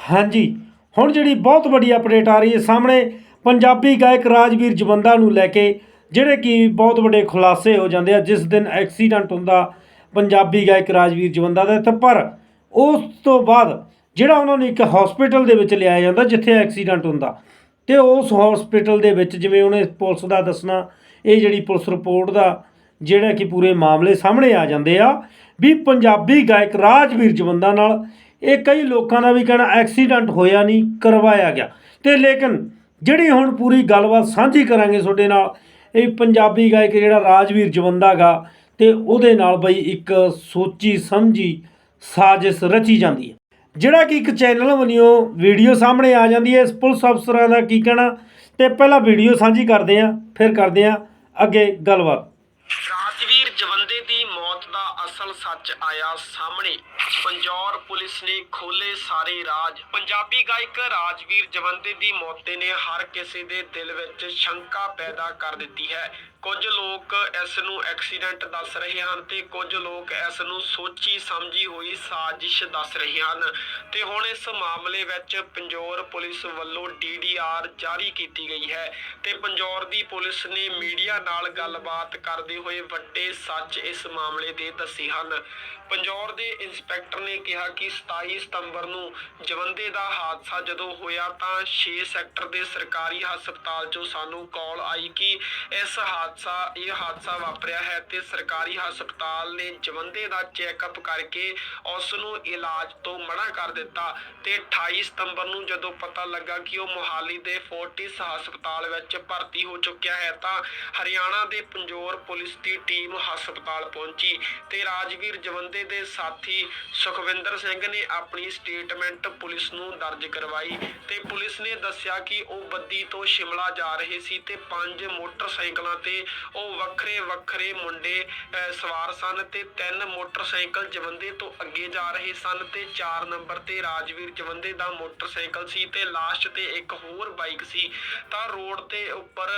ਹਾਂਜੀ, ਹੁਣ ਜਿਹੜੀ ਬਹੁਤ ਵੱਡੀ ਅਪਡੇਟ ਆ ਰਹੀ ਹੈ ਸਾਹਮਣੇ, ਪੰਜਾਬੀ ਗਾਇਕ ਰਾਜਵੀਰ ਜਵੰਦਾ ਨੂੰ ਲੈ ਕੇ, ਜਿਹੜੇ ਕਿ ਬਹੁਤ ਵੱਡੇ ਖੁਲਾਸੇ ਹੋ ਜਾਂਦੇ ਆ, ਜਿਸ ਦਿਨ ਐਕਸੀਡੈਂਟ ਹੁੰਦਾ ਪੰਜਾਬੀ ਗਾਇਕ ਰਾਜਵੀਰ ਜਵੰਦਾ ਦਾ, ਤੇ ਪਰ ਉਸ ਤੋਂ ਬਾਅਦ ਜਿਹੜਾ ਉਹਨਾਂ ਨੂੰ ਇੱਕ ਹਸਪੀਟਲ ਦੇ ਵਿੱਚ ਲਿਆਇਆ ਜਾਂਦਾ, ਜਿੱਥੇ ਐਕਸੀਡੈਂਟ ਹੁੰਦਾ। ਤੇ ਉਸ ਹਸਪੀਟਲ ਦੇ ਵਿੱਚ ਜਿਵੇਂ ਉਹਨੇ ਪੁਲਿਸ ਦਾ ਦੱਸਣਾ, ਇਹ ਜਿਹੜੀ ਪੁਲਿਸ ਰਿਪੋਰਟ ਦਾ ਜਿਹੜਾ ਕਿ ਪੂਰੇ ਮਾਮਲੇ ਸਾਹਮਣੇ ਆ ਜਾਂਦੇ ਆ, ਵੀ ਪੰਜਾਬੀ ਗਾਇਕ ਰਾਜਵੀਰ ਜਵੰਦਾ ਨਾਲ ਇਹ ਕਈ ਲੋਕਾਂ ਦਾ ਵੀ ਕਹਿਣਾ ਐਕਸੀਡੈਂਟ ਹੋਇਆ ਨਹੀਂ, ਕਰਵਾਇਆ ਗਿਆ। ਤੇ ਲੇਕਿਨ ਜਿਹੜੀ ਹੁਣ ਪੂਰੀ ਗੱਲਬਾਤ ਸਾਂਝੀ ਕਰਾਂਗੇ ਤੁਹਾਡੇ ਨਾਲ, ਇਹ ਪੰਜਾਬੀ ਗਾਇਕ ਜਿਹੜਾ ਰਾਜਵੀਰ ਜਵੰਦਾ ਗਾ ਤੇ ਉਹਦੇ ਨਾਲ ਬਈ ਇੱਕ ਸੋਚੀ ਸਮਝੀ ਸਾਜ਼ਿਸ਼ ਰਚੀ ਜਾਂਦੀ ਹੈ। ਜਿਹੜਾ ਕਿ ਇੱਕ ਚੈਨਲ ਵੱਲੋਂ ਵੀਡੀਓ ਸਾਹਮਣੇ ਆ ਜਾਂਦੀ ਹੈ, ਇਸ ਪੁਲਿਸ ਅਫਸਰਾਂ ਦਾ ਕੀ ਕਹਿਣਾ, ਤੇ ਪਹਿਲਾਂ ਵੀਡੀਓ ਸਾਂਝੀ ਕਰਦੇ ਆਂ ਫਿਰ ਕਰਦੇ ਆਂ ਅੱਗੇ ਗੱਲਬਾਤ। ਰਾਜਵੀਰ ਜਵੰਦੇ ਦੀ ਮੌਤ ਦਾ ਅਸਲ ਸੱਚ ਆਇਆ ਸਾਹਮਣੇ। ਪੰਜੌਰ ਪੁਲਿਸ ਨੇ ਖੋਲੇ ਸਾਰੇ ਰਾਜ। ਪੰਜਾਬੀ ਗਾਇਕ ਰਾਜਵੀਰ ਜਵੰਦੇ ਦੀ ਮੌਤ ਨੇ ਹਰ ਕਿਸੇ ਦੇ ਦਿਲ ਵਿੱਚ ਸ਼ੰਕਾ ਪੈਦਾ ਕਰ ਦਿੱਤੀ ਹੈ। ਕੁਝ ਲੋਕ ਇਸ ਨੂੰ ਐਕਸੀਡੈਂਟ ਦੱਸ ਰਹੇ ਹਨ ਤੇ ਕੁਝ ਲੋਕ ਇਸ ਨੂੰ ਸੋਚੀ ਸਮਝੀ ਹੋਈ ਸਾਜ਼ਿਸ਼ ਦੱਸ ਰਹੇ ਹਨ। ਤੇ ਹੁਣ ਇਸ ਮਾਮਲੇ ਵਿੱਚ ਪੰਜੌਰ ਪੁਲਿਸ ਵੱਲੋਂ ਡੀਡੀਆਰ ਜਾਰੀ ਕੀਤੀ ਗਈ ਹੈ ਤੇ ਪੰਜੌਰ ਦੀ ਪੁਲਿਸ ਨੇ ਮੀਡੀਆ ਨਾਲ ਗੱਲਬਾਤ ਕਰਦੇ ਹੋਏ ਵੱਡੇ ਸੱਚ ਇਸ ਮਾਮਲੇ ਦੇ ਦੱਸੇ ਹਨ। ਪੰਜੌਰ ਦੇ ਇੰਸਪੈਕਟਰ ਨੇ ਕਿਹਾ ਕਿ 27 ਸਤੰਬਰ ਨੂੰ ਜਵੰਦੇ ਦਾ ਹਾਦਸਾ ਜਦੋਂ ਹੋਇਆ ਤਾਂ 6 ਸੈਕਟਰ ਦੇ ਸਰਕਾਰੀ ਹਸਪਤਾਲ 'ਚੋਂ ਸਾਨੂੰ ਕਾਲ ਆਈ ਕਿ ਇਸ ਹਾਦਸਾ ਹਾਦਸਾ, ਇਹ ਹਾਦਸਾ ਵਾਪਰਿਆ ਹੈ ਤੇ ਸਰਕਾਰੀ ਹਸਪਤਾਲ ਨੇ ਜਵੰਦੇ ਦਾ ਚੈੱਕਅਪ ਕਰਕੇ ਉਸ ਨੂੰ ਇਲਾਜ ਤੋਂ ਮਨਾ ਕਰ ਦਿੱਤਾ ਤੇ 28 ਸਤੰਬਰ ਨੂੰ ਜਦੋਂ ਪਤਾ ਲੱਗਾ ਕਿ ਉਹ ਮੋਹਾਲੀ ਦੇ ਫੋਰਟਿਸ ਹਸਪਤਾਲ ਵਿੱਚ ਭਰਤੀ ਹੋ ਚੁੱਕਿਆ ਹੈ ਤਾਂ ਹਰਿਆਣਾ ਦੇ ਪੰਜੋਰ ਪੁਲਿਸ ਦੀ ਟੀਮ ਹਸਪਤਾਲ ਪਹੁੰਚੀ ਤੇ ਰਾਜਵੀਰ ਜਵੰਦੇ ਦੇ ਸਾਥੀ ਸੁਖਵਿੰਦਰ ਸਿੰਘ ਨੇ ਆਪਣੀ ਸਟੇਟਮੈਂਟ ਪੁਲਿਸ ਨੂੰ ਦਰਜ ਕਰਵਾਈ ਤੇ ਪੁਲਿਸ ਨੇ ਦੱਸਿਆ ਕਿ ਉਹ ਬੱਦੀ ਤੋਂ ਸ਼ਿਮਲਾ ਜਾ ਰਹੇ ਸੀ ਤੇ ਪੰਜ ਮੋਟਰਸਾਈਕਲਾਂ ਤੇ ਉਹ ਵੱਖਰੇ ਵੱਖਰੇ ਮੁੰਡੇ ਸਵਾਰ ਸਨ ਤੇ ਤਿੰਨ ਮੋਟਰਸਾਈਕਲ ਜਵੰਦੇ ਤੋਂ ਅੱਗੇ ਜਾ ਰਹੇ ਸਨ ਤੇ 4 ਨੰਬਰ ਤੇ ਰਾਜਵੀਰ ਜਵੰਦੇ ਦਾ ਮੋਟਰਸਾਈਕਲ ਸੀ ਤੇ ਲਾਸਟ ਤੇ ਇੱਕ ਹੋਰ ਬਾਈਕ ਸੀ। ਤਾਂ ਰੋਡ ਤੇ ਉੱਪਰ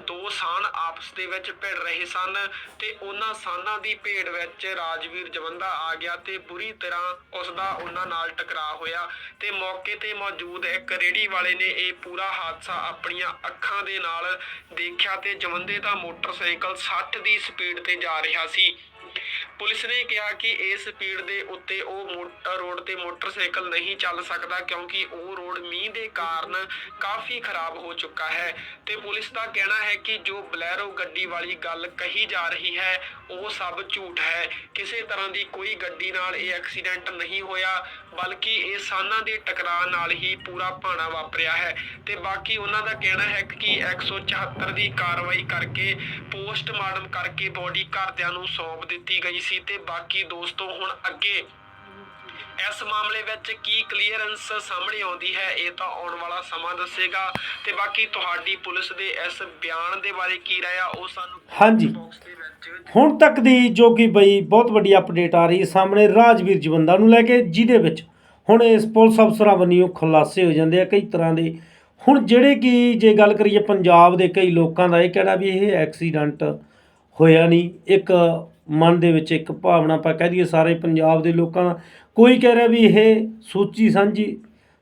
ਦੋ ਸਾਨ ਆਪਸ ਦੇ ਵਿੱਚ ਭਿੜ ਰਹੇ ਸਨ ਤੇ ਉਹਨਾਂ ਸਾਨਾਂ ਦੀ ਭੇੜ ਵਿੱਚ ਰਾਜਵੀਰ ਜਵੰਦਾ ਆ ਗਿਆ ਤੇ ਬੁਰੀ ਤਰ੍ਹਾਂ ਉਸ ਦਾ ਉਹਨਾਂ ਨਾਲ ਟਕਰਾਅ ਹੋਇਆ ਤੇ ਮੌਕੇ ਤੇ ਮੌਜੂਦ ਇੱਕ ਰੇੜੀ ਵਾਲੇ ਨੇ ਇਹ ਪੂਰਾ ਹਾਦਸਾ ਆਪਣੀਆਂ ਅੱਖਾਂ ਦੇ ਨਾਲ ਦੇਖਿਆ ਤੇ ਜਵੰਦੇ ਦਾ ਮੋਟਰਸਾਈਕਲ 60 ਦੀ ਸਪੀਡ ਤੇ ਜਾ ਰਿਹਾ ਸੀ। ਪੁਲਿਸ ਨੇ ਕਿਹਾ ਕਿ ਇਸ ਸਪੀਡ ਦੇ ਉੱਤੇ ਉਹ ਮੋਟਰ ਰੋਡ ਤੇ ਮੋਟਰਸਾਈਕਲ ਨਹੀਂ ਚੱਲ ਸਕਦਾ ਕਿਉਂਕਿ ਉਹ ਰੋਡ ਮੀਂਹ ਦੇ ਕਾਰਨ ਕਾਫੀ ਖਰਾਬ ਹੋ ਚੁੱਕਾ ਹੈ। ਤੇ ਪੁਲਿਸ ਦਾ ਕਹਿਣਾ ਹੈ ਕਿ ਜੋ ਬਲੈਰੋ ਗੱਡੀ ਵਾਲੀ ਗੱਲ ਕਹੀ ਜਾ ਰਹੀ ਹੈ, ਉਹ ਸਭ ਝੂਠ ਹੈ। ਕਿਸੇ ਤਰ੍ਹਾਂ ਦੀ ਕੋਈ ਗੱਡੀ ਨਾਲ ਇਹ ਐਕਸੀਡੈਂਟ ਨਹੀਂ ਹੋਇਆ, ਬਲਕਿ ਇਹ ਸਾਨਾਂ ਦੇ ਟਕਰਾਅ ਨਾਲ ਹੀ ਪੂਰਾ ਭਾਣਾ ਵਾਪਰਿਆ ਹੈ। ਤੇ ਬਾਕੀ ਉਹਨਾਂ ਦਾ ਕਹਿਣਾ ਹੈ ਕਿ 174 ਦੀ ਕਾਰਵਾਈ ਕਰਕੇ, ਪੋਸਟਮਾਰਟਮ ਕਰਕੇ ਬੋਡੀ ਘਰਦਿਆਂ ਨੂੰ ਸੌਂਪ ਦਿੱਤੀ ਗਈ ਸੀ ਤੇ ਬਾਕੀ ਦੋਸਤੋ ਹੁਣ ਅੱਗੇ। ਇਸ ਮਾਮਲੇ ਵਿੱਚ ਕੀ ਕਲੀਅਰੈਂਸ ਸਾਹਮਣੇ ਆਉਂਦੀ ਹੈ ਇਹ ਤਾਂ ਆਉਣ ਵਾਲਾ ਸਮਾਂ ਦੱਸੇਗਾ। ਤੇ ਬਾਕੀ ਤੁਹਾਡੀ ਪੁਲਿਸ ਦੇ ਇਸ ਬਿਆਨ ਦੇ ਬਾਰੇ ਕੀ ਰਾਇਆ ਉਹ ਸਾਨੂੰ ਹਾਂਜੀ। ਹੁਣ ਤੱਕ ਦੀ ਜੋ ਕਿ ਬਈ ਬਹੁਤ ਵੱਡੀ ਅਪਡੇਟ ਆ ਰਹੀ ਹੈ ਸਾਹਮਣੇ ਰਾਜਵੀਰ ਜਵੰਦਾ ਨੂੰ ਲੈ ਕੇ ਜਿਹਦੇ ਵਿੱਚ ਹੁਣ ਇਸ ਪੁਲਿਸ ਅਫਸਰਾਂ ਵੱਲੋਂ ਖੁਲਾਸੇ ਹੋ ਜਾਂਦੇ ਆ ਕਈ ਤਰ੍ਹਾਂ ਦੇ। ਹੁਣ ਜਿਹੜੇ ਕਿ ਜੇ ਗੱਲ ਕਰੀਏ ਪੰਜਾਬ ਦੇ ਕਈ ਲੋਕਾਂ ਦਾ ਇਹ ਕਹਿਣਾ ਵੀ ਇਹ ਐਕਸੀਡੈਂਟ ਹੋਇਆ ਨਹੀਂ। ਇੱਕ ਮਨ ਦੇ ਵਿੱਚ ਇੱਕ ਭਾਵਨਾ ਆਪਾਂ ਕਹਿ ਦਈਏ ਸਾਰੇ ਪੰਜਾਬ ਦੇ ਲੋਕਾਂ ਦਾ। ਕੋਈ ਕਹਿ ਰਿਹਾ ਵੀ ਇਹ ਸੋਚੀ ਸਾਂਝੀ,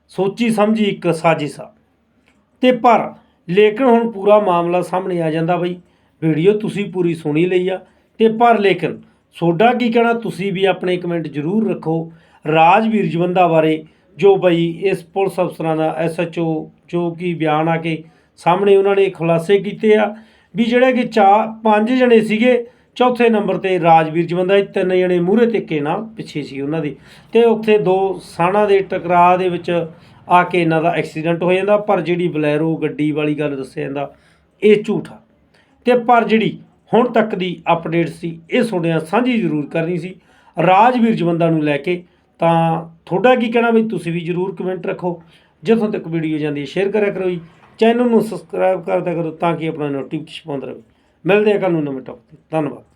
ਸੋਚੀ ਸਮਝੀ ਇੱਕ ਸਾਜ਼ਿਸ਼ ਆ। ਤੇ ਪਰ ਲੇਕਿਨ ਹੁਣ ਪੂਰਾ ਮਾਮਲਾ ਸਾਹਮਣੇ ਆ ਜਾਂਦਾ ਬਈ, ਵੀਡੀਓ ਤੁਸੀਂ ਪੂਰੀ ਸੁਣੀ ਲਈ ਆ। ਤੇ ਪਰ ਲੇਕਿਨ ਤੁਹਾਡਾ ਕੀ ਕਹਿਣਾ, ਤੁਸੀਂ ਵੀ ਆਪਣੇ ਕਮੈਂਟ ਜ਼ਰੂਰ ਰੱਖੋ ਰਾਜਵੀਰ ਜਵੰਦਾ ਬਾਰੇ, ਜੋ ਬਈ ਇਸ ਪੁਲਿਸ ਅਫਸਰਾਂ ਦਾ ਐਸਐਚਓ ਜੋ ਕਿ ਬਿਆਨ ਆ ਕੇ ਸਾਹਮਣੇ ਉਹਨਾਂ ਨੇ ਖੁਲਾਸੇ ਕੀਤੇ ਆ, ਵੀ ਜਿਹੜੇ ਕਿ ਚਾ ਪੰਜ ਜਣੇ ਸੀਗੇ ਚੌਥੇ ਨੰਬਰ ਤੇ ਰਾਜਵੀਰ ਜਵੰਦਾ ਸੀ, ਤਿੰਨ ਜਣੇ ਮੂਹਰੇ ਤਿੱਕੇ ਨਾਲ ਪਿੱਛੇ ਸੀ ਉਹਨਾਂ ਦੀ। ਤੇ ਉੱਥੇ ਦੋ ਸਾਣਾ ਦੇ ਟਕਰਾਅ ਦੇ ਵਿੱਚ ਆ ਕੇ ਇਹਨਾਂ ਦਾ ਐਕਸੀਡੈਂਟ ਹੋ ਜਾਂਦਾ ਪਰ ਜਿਹੜੀ ਬਲੈਰੋ ਗੱਡੀ ਵਾਲੀ ਗੱਲ ਦੱਸਿਆ ਜਾਂਦਾ ਇਹ ਝੂਠ। ਆ ਤੇ ਪਰ ਜਿਹੜੀ ਹੁਣ ਤੱਕ ਦੀ ਅਪਡੇਟ ਸੀ ਇਹ ਤੁਹਾਡੇ ਸਾਂਝੀ ਜ਼ਰੂਰ ਕਰਨੀ ਸੀ। ਰਾਜਵੀਰ ਜਵੰਦਾ ਨੂੰ ਲੈ ਕੇ ਤਾਂ ਤੁਹਾਡਾ ਕੀ ਕਹਿਣਾ ਵੀ ਤੁਸੀਂ ਵੀ ਜ਼ਰੂਰ ਕਮੈਂਟ ਰੱਖੋ। ਜਿੱਥੋਂ ਤੱਕ ਵੀਡੀਓ ਜਾਂਦੀ ਹੈ ਸ਼ੇਅਰ ਕਰਿਆ ਕਰੋ ਜੀ। ਚੈਨਲ ਨੂੰ ਸਬਸਕ੍ਰਾਈਬ ਕਰਦਾ ਕਰੋ ਤਾਂ ਕਿ ਆਪਣਾ ਨੋਟੀਫਿਕੇਸ਼ਨ ਪਾਉਂਦਾ ਰਹੇ। ਮਿਲਦੇ ਆ ਕੱਲ੍ਹ ਨੂੰ ਨਵੇਂ ਟੌਪਿਕ ਤੇ। ਧੰਨਵਾਦ।